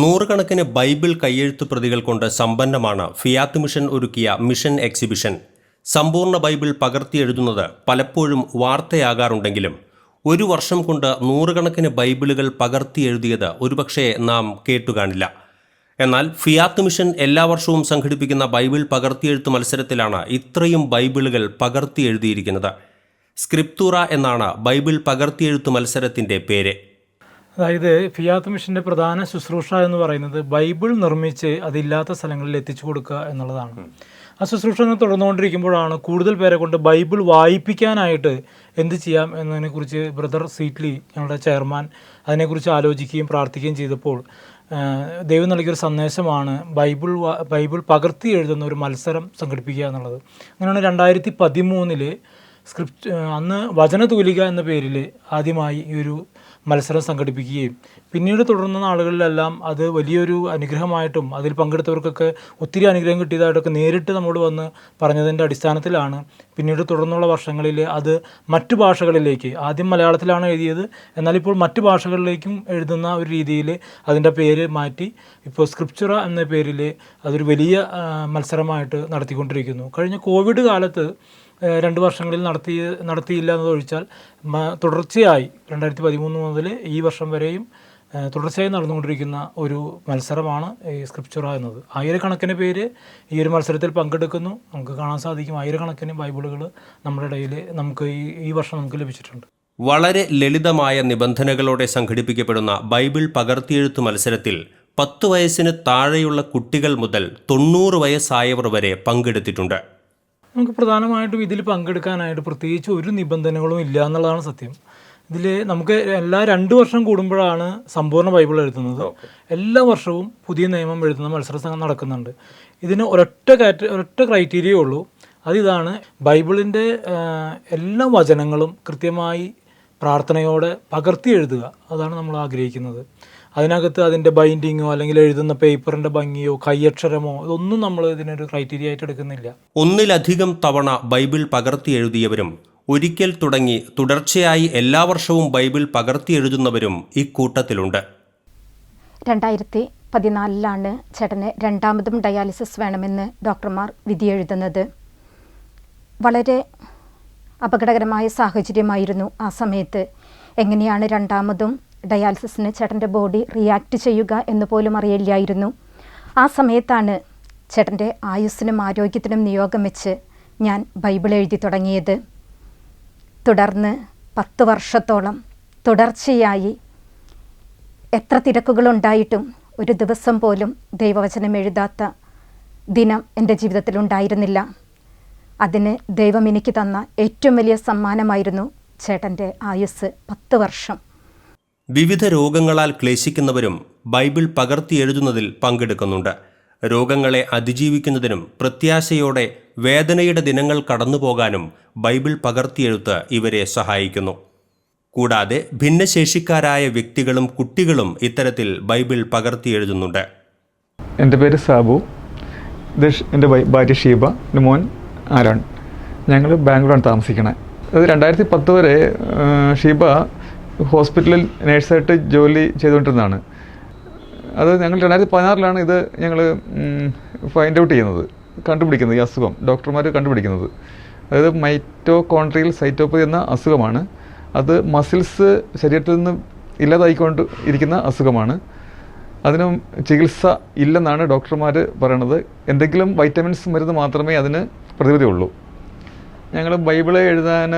നൂറുകണക്കിന് ബൈബിൾ കയ്യെഴുത്ത് പ്രതികൾ കൊണ്ട് സമ്പന്നമാണ് ഫിയാത്ത് മിഷൻ ഒരുക്കിയ മിഷൻ എക്സിബിഷൻ. സമ്പൂർണ ബൈബിൾ പകർത്തിയെഴുതുന്നത് പലപ്പോഴും വാർത്തയാകാറുണ്ടെങ്കിലും ഒരു വർഷം കൊണ്ട് നൂറുകണക്കിന് ബൈബിളുകൾ പകർത്തിയെഴുതിയത് ഒരുപക്ഷെ നാം കേട്ടുകാണില്ല. എന്നാൽ ഫിയാത്ത് മിഷൻ എല്ലാ വർഷവും സംഘടിപ്പിക്കുന്ന ബൈബിൾ പകർത്തിയെഴുത്ത് മത്സരത്തിലാണ് ഇത്രയും ബൈബിളുകൾ പകർത്തിയെഴുതിയിരിക്കുന്നത് സ്ക്രിപ്തൂറ എന്നാണ് ബൈബിൾ പകർത്തിയെഴുത്ത് മത്സരത്തിന്റെ പേര്. അതായത് ഫിയാത്ത് മിഷന്റെ പ്രധാന ശുശ്രൂഷ എന്ന് പറയുന്നത് ബൈബിൾ നിർമ്മിച്ച് അതില്ലാത്ത സ്ഥലങ്ങളിൽ എത്തിച്ചു കൊടുക്കുക എന്നുള്ളതാണ്. ആ ശുശ്രൂഷ തുടർന്നുകൊണ്ടിരിക്കുമ്പോഴാണ് കൂടുതൽ പേരെ കൊണ്ട് ബൈബിൾ വായിപ്പിക്കാനായിട്ട് എന്ത് ചെയ്യാം എന്നതിനെക്കുറിച്ച് ബ്രദർ സീറ്റ്ലി ഞങ്ങളുടെ ചെയർമാൻ അതിനെക്കുറിച്ച് ആലോചിക്കുകയും പ്രാർത്ഥിക്കുകയും ചെയ്തപ്പോൾ ദൈവം നൽകിയൊരു സന്ദേശമാണ് ബൈബിൾ ബൈബിൾ പകർത്തി എഴുതുന്ന ഒരു മത്സരം സംഘടിപ്പിക്കുക എന്നുള്ളത്. അങ്ങനെയാണ് രണ്ടായിരത്തി പതിമൂന്നിൽ സ്ക്രിപ്റ്റ് അന്ന് വചനതൂലിക എന്ന പേരിൽ ആദ്യമായി ഈ ഒരു മത്സരം സംഘടിപ്പിക്കുകയും പിന്നീട് തുടർന്ന നാളുകളിലെല്ലാം അത് വലിയൊരു അനുഗ്രഹമായിട്ടും അതിൽ പങ്കെടുത്തവർക്കൊക്കെ ഒത്തിരി അനുഗ്രഹം കിട്ടിയതായിട്ടൊക്കെ നേരിട്ട് നമ്മോട് വന്ന് പറഞ്ഞതിന്റെ അടിസ്ഥാനത്തിലാണ് പിന്നീട് തുടർന്നുള്ള വർഷങ്ങളിൽ അത് മറ്റു ഭാഷകളിലേക്ക് ആദ്യം മലയാളത്തിലാണ് എഴുതിയത് എന്നാൽ ഇപ്പോൾ മറ്റു ഭാഷകളിലേക്കും എഴുതുന്ന ഒരു രീതിയിൽ അതിന്റെ പേര് മാറ്റി ഇപ്പോൾ സ്ക്രിപ്ചുറ എന്ന പേരിൽ അതൊരു വലിയ മത്സരമായിട്ട് നടത്തിക്കൊണ്ടിരിക്കുന്നു. കഴിഞ്ഞ കോവിഡ് കാലത്ത് രണ്ട് വർഷങ്ങളിൽ നടത്തി നടത്തിയില്ല എന്നതൊഴിച്ചാൽ തുടർച്ചയായി രണ്ടായിരത്തി പതിമൂന്ന് മുതൽ ഈ വർഷം വരെയും തുടർച്ചയായി നടന്നുകൊണ്ടിരിക്കുന്ന ഒരു മത്സരമാണ് ഈ സ്ക്രിപ്ചുറ എന്നത്. ആയിരക്കണക്കിന് പേര് ഈ ഒരു മത്സരത്തിൽ പങ്കെടുക്കുന്നു. നമുക്ക് കാണാൻ സാധിക്കും ആയിരക്കണക്കിന് ബൈബിളുകൾ നമ്മുടെ ഇടയിൽ നമുക്ക് ഈ ഈ വർഷം നമുക്ക് ലഭിച്ചിട്ടുണ്ട്. വളരെ ലളിതമായ നിബന്ധനകളോടെ സംഘടിപ്പിക്കപ്പെടുന്ന ബൈബിൾ പകർത്തിയെഴുത്ത് മത്സരത്തിൽ പത്ത് വയസ്സിന് താഴെയുള്ള കുട്ടികൾ മുതൽ തൊണ്ണൂറ് വയസ്സായവർ വരെ പങ്കെടുത്തിട്ടുണ്ട്. നമുക്ക് പ്രധാനമായിട്ടും ഇതിൽ പങ്കെടുക്കാനായിട്ട് പ്രത്യേകിച്ച് ഒരു നിബന്ധനകളും ഇല്ല എന്നുള്ളതാണ് സത്യം. ഇതിൽ നമുക്ക് എല്ലാ രണ്ട് വർഷം കൂടുമ്പോഴാണ് സമ്പൂർണ ബൈബിൾ എഴുതുന്നത്. എല്ലാ വർഷവും പുതിയ നിയമം എഴുതുന്ന മത്സര സംഘം നടക്കുന്നുണ്ട്. ഇതിന് ഒരൊറ്റ കാറ്റ ഒരൊറ്റ ക്രൈറ്റീരിയ ഉള്ളൂ. അതിതാണ് ബൈബിളിന്റെ എല്ലാ വചനങ്ങളും കൃത്യമായി പ്രാർത്ഥനയോടെ പകർത്തി എഴുതുക. അതാണ് നമ്മൾ ആഗ്രഹിക്കുന്നത്. അതിനകത്ത് അതിന്റെ ബൈൻഡിങ്ങോ അല്ലെങ്കിൽ എഴുതുന്ന പേപ്പറിന്റെ ഭംഗിയോ കൈയക്ഷരമോ ഇതൊന്നും നമ്മൾ ഇതിനൊരു ക്രൈറ്റീരിയ ആയിട്ട് എടുക്കുന്നില്ല. ഒന്നിലധികം തവണ ബൈബിൾ പകർത്തി എഴുതിയവരും ഒരിക്കൽ തുടങ്ങി തുടർച്ചയായി എല്ലാ വർഷവും ബൈബിൾ പകർത്തി എഴുതുന്നവരും ഇക്കൂട്ടത്തിലുണ്ട് രണ്ടായിരത്തി പതിനാലിലാണ് ചേട്ടന് രണ്ടാമതും ഡയാലിസിസ് വേണമെന്ന് ഡോക്ടർമാർ വിധിയെഴുതുന്നത് വളരെ അപകടകരമായ സാഹചര്യമായിരുന്നു ആ സമയത്ത്. എങ്ങനെയാണ് രണ്ടാമതും ഡയാലിസിസിന് ചേട്ടന്റെ ബോഡി റിയാക്ട് ചെയ്യുക എന്ന് പോലും അറിയില്ലായിരുന്നു. ആ സമയത്താണ് ചേട്ടന്റെ ആയുസ്സിനും ആരോഗ്യത്തിനും നിയോഗം വെച്ച് ഞാൻ ബൈബിൾ എഴുതി തുടങ്ങിയത്. തുടർന്ന് പത്ത് വർഷത്തോളം തുടർച്ചയായി എത്ര തിരക്കുകളുണ്ടായിട്ടും ഒരു ദിവസം പോലും ദൈവവചനം എഴുതാത്ത ദിനം എന്റെ ജീവിതത്തിൽ ഉണ്ടായിരുന്നില്ല. അതിന് ദൈവം എനിക്ക് തന്ന ഏറ്റവും വലിയ സമ്മാനമായിരുന്നു ചേട്ടന്റെ ആയുസ് പത്ത് വർഷം. വിവിധ രോഗങ്ങളാൽ ക്ലേശിക്കുന്നവരും ബൈബിൾ പകർത്തി എഴുതുന്നതിൽ പങ്കെടുക്കുന്നുണ്ട്. രോഗങ്ങളെ അതിജീവിക്കുന്നതിനും പ്രത്യാശയോടെ വേദനയുടെ ദിനങ്ങൾ കടന്നുപോകാനും ബൈബിൾ പകർത്തിയെഴുത്ത് ഇവരെ സഹായിക്കുന്നു. കൂടാതെ ഭിന്നശേഷിക്കാരായ വ്യക്തികളും കുട്ടികളും ഇത്തരത്തിൽ ബൈബിൾ പകർത്തി എഴുതുന്നുണ്ട് എന്റെ പേര് സാബു. എന്റെ ഭാര്യ ഷീബ. എന്റെ മോൻ ആരാണ്? ഞങ്ങൾ ബാംഗ്ലൂരാണ് താമസിക്കണേ. അത് രണ്ടായിരത്തി പത്ത് വരെ ഷീബ ഹോസ്പിറ്റലിൽ നേഴ്സായിട്ട് ജോലി ചെയ്തുകൊണ്ടിരുന്നതാണ്. അത് ഞങ്ങൾ രണ്ടായിരത്തി പതിനാറിലാണ് ഇത് ഞങ്ങൾ ഫൈൻഡ് ഔട്ട് ചെയ്യുന്നത് കണ്ടുപിടിക്കുന്നത് ഈ അസുഖം ഡോക്ടർമാർ കണ്ടുപിടിക്കുന്നത്. അതായത് മൈറ്റോകോൺട്രിയൽ സൈറ്റോപ്പതി എന്ന അസുഖമാണ്. അത് മസിൽസ് ശരീരത്തിൽ നിന്ന് ഇല്ലാതായിക്കൊണ്ട് ഇരിക്കുന്ന അസുഖമാണ്. അതിന് ചികിത്സ ഇല്ലെന്നാണ് ഡോക്ടർമാർ പറയണത്. എന്തെങ്കിലും വൈറ്റമിൻസ് മരുന്ന് മാത്രമേ അതിന് പ്രതിവിധിയുള്ളൂ ഞങ്ങൾ ബൈബിൾ എഴുതാൻ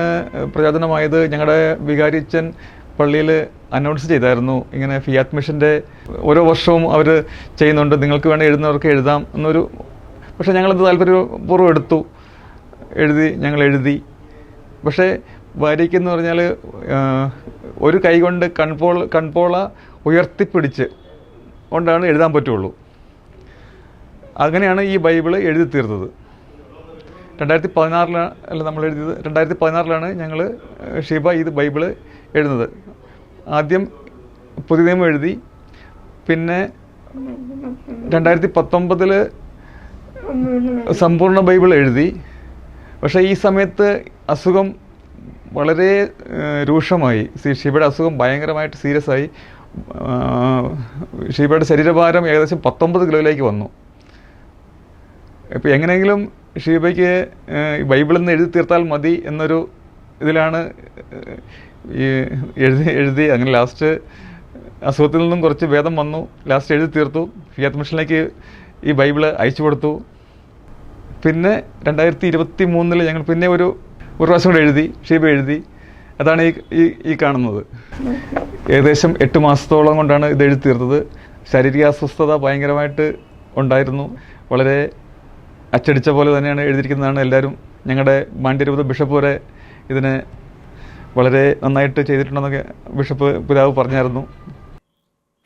പ്രചോദനമായത് ഞങ്ങളുടെ വികാരിച്ചൻ പള്ളിയിൽ അനൗൺസ് ചെയ്തായിരുന്നു. ഇങ്ങനെ ഫിയാത്ത് മിഷന്റെ ഓരോ വർഷവും അവർ ചെയ്യുന്നുണ്ട്. നിങ്ങൾക്ക് വേണേൽ എഴുതുന്നവർക്ക് എഴുതാം എന്നൊരു പക്ഷേ ഞങ്ങളത് താല്പര്യപൂർവം എടുത്തു. എഴുതി ഞങ്ങൾ എഴുതി. പക്ഷേ വരയ്ക്കെന്ന് പറഞ്ഞാൽ ഒരു കൈ കൊണ്ട് കൺപോൾ കൺപോള ഉയർത്തിപ്പിടിച്ച് കൊണ്ടാണ് എഴുതാൻ പറ്റുള്ളൂ. അങ്ങനെയാണ് ഈ ബൈബിൾ എഴുതി തീർത്തത്. രണ്ടായിരത്തി പതിനാറിലാണ് നമ്മൾ എഴുതിയത് രണ്ടായിരത്തി പതിനാറിലാണ് ഞങ്ങൾ ഷിബ ഇത് ബൈബിൾ എഴുതുന്നത്. ആദ്യം പുതിയ നിയമം എഴുതി പിന്നെ രണ്ടായിരത്തി പത്തൊമ്പതിൽ സമ്പൂർണ ബൈബിൾ എഴുതി. പക്ഷേ ഈ സമയത്ത് അസുഖം വളരെ രൂക്ഷമായി. ഷീബയുടെ അസുഖം ഭയങ്കരമായിട്ട് സീരിയസ് ആയി. ഷീബയുടെ ശരീരഭാരം ഏകദേശം പത്തൊമ്പത് കിലോയിലേക്ക് വന്നു. ഇപ്പോൾ എങ്ങനെയെങ്കിലും ഷീബയ്ക്ക് ബൈബിളിൽ നിന്ന് എഴുതി തീർത്താൽ മതി എന്നൊരു ഇതിലാണ് ഈ എഴുതി എഴുതി അങ്ങനെ ലാസ്റ്റ് അസുഖത്തിൽ നിന്നും കുറച്ച് ഭേദം വന്നു. ലാസ്റ്റ് എഴുതി തീർത്തു. ഫിയാത്ത് മിഷനിലേക്ക് ഈ ബൈബിൾ അയച്ചു കൊടുത്തു. പിന്നെ രണ്ടായിരത്തി ഇരുപത്തി മൂന്നിൽ ഞങ്ങൾ പിന്നെ ഒരു ഒരു പ്രാവശ്യം കൂടെ എഴുതി ഷീബ എഴുതി. അതാണ് ഈ ഈ കാണുന്നത്. ഏകദേശം എട്ട് മാസത്തോളം കൊണ്ടാണ് ഇത് എഴുതി തീർത്തത്. ശാരീരിക അസ്വസ്ഥത ഭയങ്കരമായിട്ട് ഉണ്ടായിരുന്നു. വളരെ അച്ചടിച്ച പോലെ തന്നെയാണ് എഴുതിയിരിക്കുന്നതാണ്. എല്ലാവരും ഞങ്ങളുടെ മാണ്ഡ്യരൂപത ബിഷപ്പ് വരെ ഇതിനെ വളരെ നന്നായിട്ട് ചെയ്തിട്ടുണ്ടെന്നൊക്കെ ബിഷപ്പ് പിതാവ് പറഞ്ഞായിരുന്നു.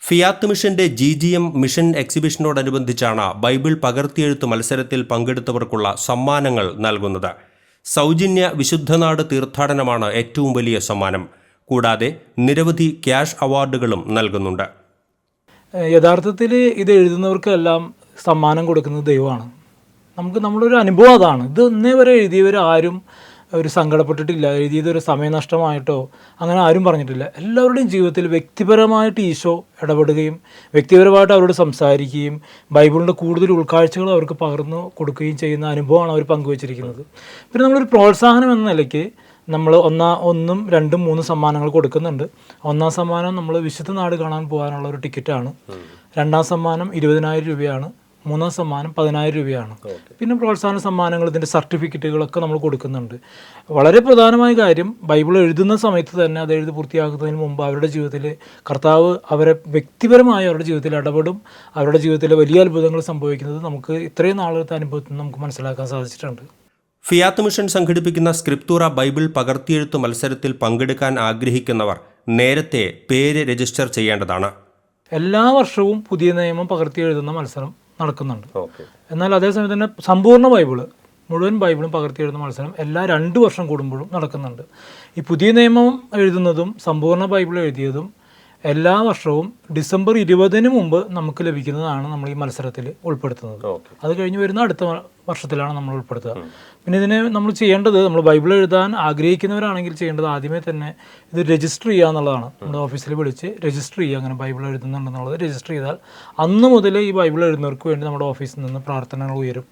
ഫിയാത്ത് മിഷന്റെ ജി ജി എം മിഷൻ എക്സിബിഷനോടനുബന്ധിച്ചാണ് ബൈബിൾ പകർത്തിയെഴുത്ത് മത്സരത്തിൽ പങ്കെടുത്തവർക്കുള്ള സമ്മാനങ്ങൾ നൽകുന്നത്. സൗജന്യ വിശുദ്ധനാട് തീർത്ഥാടനമാണ് ഏറ്റവും വലിയ സമ്മാനം. കൂടാതെ നിരവധി ക്യാഷ് അവാർഡുകളും നൽകുന്നുണ്ട്. യഥാർത്ഥത്തിൽ ഇത് എഴുതുന്നവർക്കെല്ലാം സമ്മാനം കൊടുക്കുന്നത് ദൈവമാണ്. നമുക്ക് നമ്മളൊരു അനുഭവം അതാണ്. ഇത് ഇന്നേ വരെ എഴുതിയവർ ആരും ഒരു സങ്കടപ്പെട്ടിട്ടില്ല എഴുതിയതൊരു സമയനഷ്ടമായിട്ടോ അങ്ങനെ ആരും പറഞ്ഞിട്ടില്ല. എല്ലാവരുടെയും ജീവിതത്തിൽ വ്യക്തിപരമായിട്ട് ഈശോ ഇടപെടുകയും വ്യക്തിപരമായിട്ട് അവരോട് സംസാരിക്കുകയും ബൈബിളിന്റെ കൂടുതൽ ഉൾക്കാഴ്ചകൾ അവർക്ക് പകർന്നു കൊടുക്കുകയും ചെയ്യുന്ന അനുഭവമാണ് അവർ പങ്കുവച്ചിരിക്കുന്നത്. പിന്നെ നമ്മളൊരു പ്രോത്സാഹനം എന്ന നിലയ്ക്ക് നമ്മൾ ഒന്നാ ഒന്നും രണ്ടും മൂന്നും സമ്മാനങ്ങൾ കൊടുക്കുന്നുണ്ട്. ഒന്നാം സമ്മാനം നമ്മൾ വിശുദ്ധ നാട് കാണാൻ പോകാനുള്ള ഒരു ടിക്കറ്റാണ്. രണ്ടാം സമ്മാനം ഇരുപതിനായിരം രൂപയാണ്. മൂന്നാം സമ്മാനം പതിനായിരം രൂപയാണ്. പിന്നെ പ്രോത്സാഹന സമ്മാനങ്ങൾ ഇതിന്റെ സർട്ടിഫിക്കറ്റുകളൊക്കെ നമ്മൾ കൊടുക്കുന്നുണ്ട്. വളരെ പ്രധാനമായ കാര്യം ബൈബിൾ എഴുതുന്ന സമയത്ത് തന്നെ അത് എഴുതി പൂർത്തിയാക്കുന്നതിന് മുമ്പ് അവരുടെ ജീവിതത്തിൽ കർത്താവ് അവരെ വ്യക്തിപരമായി അവരുടെ ജീവിതത്തിൽ ഇടപെടും. അവരുടെ ജീവിതത്തിലെ വലിയ അത്ഭുതങ്ങൾ സംഭവിക്കുന്നത് നമുക്ക് ഇത്രയും നാളത്തെ അനുഭവത്തിൽ നിന്ന് നമുക്ക് മനസ്സിലാക്കാൻ സാധിച്ചിട്ടുണ്ട്. ഫിയാത്ത് മിഷൻ സംഘടിപ്പിക്കുന്ന സ്ക്രിപ്തൂറ ബൈബിൾ പകർത്തിയെഴുത്ത് മത്സരത്തിൽ പങ്കെടുക്കാൻ ആഗ്രഹിക്കുന്നവർ നേരത്തെ പേര് രജിസ്റ്റർ ചെയ്യേണ്ടതാണ്. എല്ലാ വർഷവും പുതിയ നിയമം പകർത്തി എഴുതുന്ന മത്സരം. നടക്കുന്നുണ്ട്. എന്നാൽ അതേസമയം തന്നെ സമ്പൂർണ ബൈബിൾ മുഴുവൻ ബൈബിളും പകർത്തി എഴുതുന്ന മത്സരം എല്ലാ രണ്ട് വർഷം കൂടുമ്പോഴും നടക്കുന്നുണ്ട്. ഈ പുതിയ നിയമം എഴുതുന്നതും സമ്പൂർണ ബൈബിൾ എഴുതിയതും എല്ലാ വർഷവും ഡിസംബർ ഇരുപതിന് മുമ്പ് നമുക്ക് ലഭിക്കുന്നതാണ് നമ്മൾ ഈ മത്സരത്തിൽ ഉൾപ്പെടുത്തുന്നത്. അത് കഴിഞ്ഞ് വരുന്ന അടുത്ത വർഷത്തിലാണ് നമ്മൾ ഉൾപ്പെടുത്തുക. പിന്നെ ഇതിനെ നമ്മൾ ചെയ്യേണ്ടത് നമ്മൾ ബൈബിൾ എഴുതാൻ ആഗ്രഹിക്കുന്നവരാണെങ്കിൽ ചെയ്യേണ്ടത് ആദ്യമേ തന്നെ ഇത് രജിസ്റ്റർ ചെയ്യുക എന്നുള്ളതാണ്. നമ്മുടെ ഓഫീസിൽ വിളിച്ച് രജിസ്റ്റർ ചെയ്യുക. അങ്ങനെ ബൈബിൾ എഴുതുന്നുണ്ടെന്നുള്ളത് രജിസ്റ്റർ ചെയ്താൽ അന്ന് മുതൽ ഈ ബൈബിൾ എഴുതുന്നവർക്ക് വേണ്ടി നമ്മുടെ ഓഫീസിൽ നിന്ന് പ്രാർത്ഥനകൾ ഉയരും.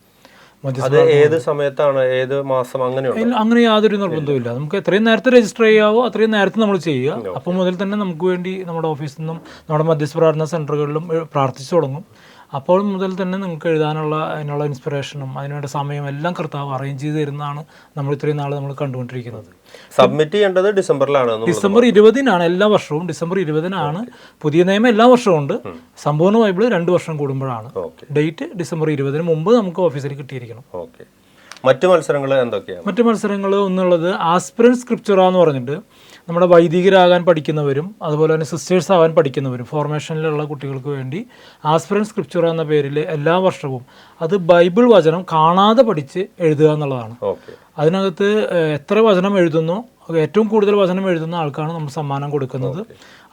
അത് ഏത് സമയത്താണ്? ഏത് മാസം? അങ്ങനെ ഇല്ല, അങ്ങനെ യാതൊരു നിർബന്ധവുമില്ല. നമുക്ക് എത്രയും നേരത്തെ രജിസ്റ്റർ ചെയ്യാവോ അത്രയും നേരത്തെ നമ്മൾ ചെയ്യുക. അപ്പോൾ മുതൽ തന്നെ നമുക്ക് വേണ്ടി നമ്മുടെ ഓഫീസിൽ നിന്നും നമ്മുടെ മധ്യസ്ഥ പ്രാർത്ഥന സെന്ററുകളിലും പ്രാർത്ഥിച്ചു തുടങ്ങും. അപ്പോൾ മുതൽ തന്നെ നിങ്ങൾക്ക് എഴുതാനുള്ള അതിനുള്ള ഇൻസ്പിറേഷനും അതിനുവേണ്ട സമയം എല്ലാം കർത്താവ് അറേഞ്ച് ചെയ്ത് തരുന്നതാണ് നമ്മൾ ഇത്രയും നാൾ നമ്മൾ കണ്ടുകൊണ്ടിരിക്കുന്നത്. സബ്മിറ്റ് ചെയ്യേണ്ടത് ഡിസംബറിലാണ് ഡിസംബർ ഇരുപതിനാണ് എല്ലാ വർഷവും. ഡിസംബർ ഇരുപതിനാണ്. പുതിയ നിയമം എല്ലാ വർഷവും ഉണ്ട്. സമ്പൂർണ ബൈബിൾ രണ്ട് വർഷം കൂടുമ്പോഴാണ്. ഡേറ്റ് ഡിസംബർ ഇരുപതിന് മുമ്പ് നമുക്ക് ഓഫീസിൽ കിട്ടിയിരിക്കണം. ഓക്കെ മറ്റു മത്സരങ്ങൾ എന്തൊക്കെയാണ്? മറ്റു മത്സരങ്ങൾ ഒന്നുള്ളത് ആസ്പിറൻ സ്ക്രിപ്ചറ എന്ന് പറഞ്ഞിട്ട് നമ്മുടെ വൈദികരാകാൻ പഠിക്കുന്നവരും അതുപോലെ തന്നെ സിസ്റ്റേഴ്സ് ആവാൻ പഠിക്കുന്നവരും ഫോർമേഷനിലുള്ള കുട്ടികൾക്ക് വേണ്ടി ആസ്പിറൻ സ്ക്രിപ്ചറ എന്ന പേരിൽ എല്ലാ വർഷവും അത് ബൈബിൾ വചനം കാണാതെ പഠിച്ച് എഴുതുക എന്നുള്ളതാണ്. അതിനകത്ത് എത്ര വചനം എഴുതുന്നോ? ഏറ്റവും കൂടുതൽ വചനം എഴുതുന്ന ആൾക്കാണ് നമ്മൾ സമ്മാനം കൊടുക്കുന്നത്.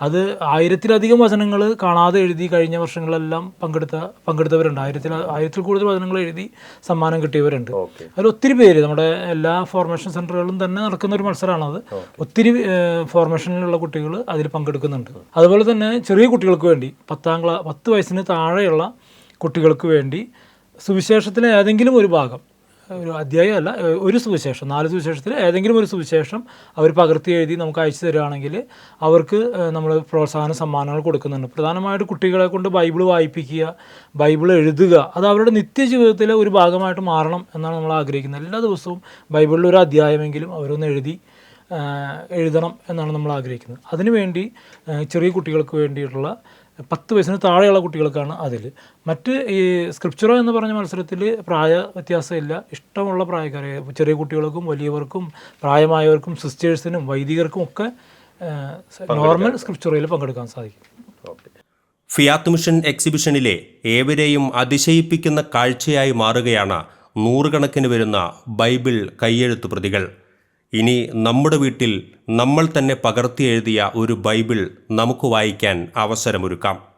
അത് ആയിരത്തിലധികം വചനങ്ങൾ കാണാതെ എഴുതി കഴിഞ്ഞ വർഷങ്ങളെല്ലാം പങ്കെടുത്ത പങ്കെടുത്തവരുണ്ട്. ആയിരത്തിൽ ആയിരത്തിൽ കൂടുതൽ വചനങ്ങൾ എഴുതി സമ്മാനം കിട്ടിയവരുണ്ട്. ഓക്കെ. അതിൽ ഒത്തിരി പേര് നമ്മുടെ എല്ലാ ഫോർമേഷൻ സെന്ററുകളിലും തന്നെ നടക്കുന്ന ഒരു മത്സരമാണത്. ഒത്തിരി ഫോർമേഷനിലുള്ള കുട്ടികൾ അതിൽ പങ്കെടുക്കുന്നുണ്ട്. അതുപോലെ തന്നെ ചെറിയ കുട്ടികൾക്ക് വേണ്ടി പത്താം ക്ലാ പത്ത് വയസ്സിന് താഴെയുള്ള കുട്ടികൾക്ക് വേണ്ടി സുവിശേഷത്തിലെ ഏതെങ്കിലും ഒരു ഭാഗം ഒരു അധ്യായം അല്ല ഒരു സുവിശേഷം നാല് സുവിശേഷത്തിൽ ഏതെങ്കിലും ഒരു സുവിശേഷം അവർ പകർത്തി എഴുതി നമുക്ക് അയച്ചു തരികയാണെങ്കിൽ അവർക്ക് നമ്മൾ പ്രോത്സാഹന സമ്മാനങ്ങൾ കൊടുക്കുന്നുണ്ട്. പ്രധാനമായിട്ട് കുട്ടികളെ കൊണ്ട് ബൈബിൾ വായിപ്പിക്കുക ബൈബിൾ എഴുതുക അത് അവരുടെ നിത്യജീവിതത്തിലെ ഒരു ഭാഗമായിട്ട് മാറണം എന്നാണ് നമ്മൾ ആഗ്രഹിക്കുന്നത്. എല്ലാ ദിവസവും ബൈബിളിൽ ഒരു അധ്യായമെങ്കിലും അവരൊന്ന് എഴുതി എഴുതണം എന്നാണ് നമ്മൾ ആഗ്രഹിക്കുന്നത്. അതിനുവേണ്ടി ചെറിയ കുട്ടികൾക്ക് വേണ്ടിയിട്ടുള്ള പത്ത് വയസ്സിന് താഴെയുള്ള കുട്ടികൾക്കാണ് അതിൽ. മറ്റ് ഈ സ്ക്രിപ്ചറോ എന്ന് പറഞ്ഞ മത്സരത്തിൽ പ്രായ വ്യത്യാസമില്ല. ഇഷ്ടമുള്ള പ്രായക്കാരെ ചെറിയ കുട്ടികൾക്കും വലിയവർക്കും പ്രായമായവർക്കും സിസ്റ്റേഴ്സിനും വൈദികർക്കും ഒക്കെ നോർമൽ സ്ക്രിപ്ചറയിൽ പങ്കെടുക്കാൻ സാധിക്കും. ഫിയാത്ത് മിഷൻ എക്സിബിഷനിലെ ഏവരെയും അതിശയിപ്പിക്കുന്ന കാഴ്ചയായി മാറുകയാണ് നൂറുകണക്കിന് വരുന്ന ബൈബിൾ കയ്യെഴുത്തു പ്രതികൾ ഇനി നമ്മുടെ വീട്ടിൽ നമ്മൾ തന്നെ പകർത്തി എഴുതിയ ഒരു ബൈബിൾ നമുക്ക് വായിക്കാൻ അവസരമൊരുക്കാം.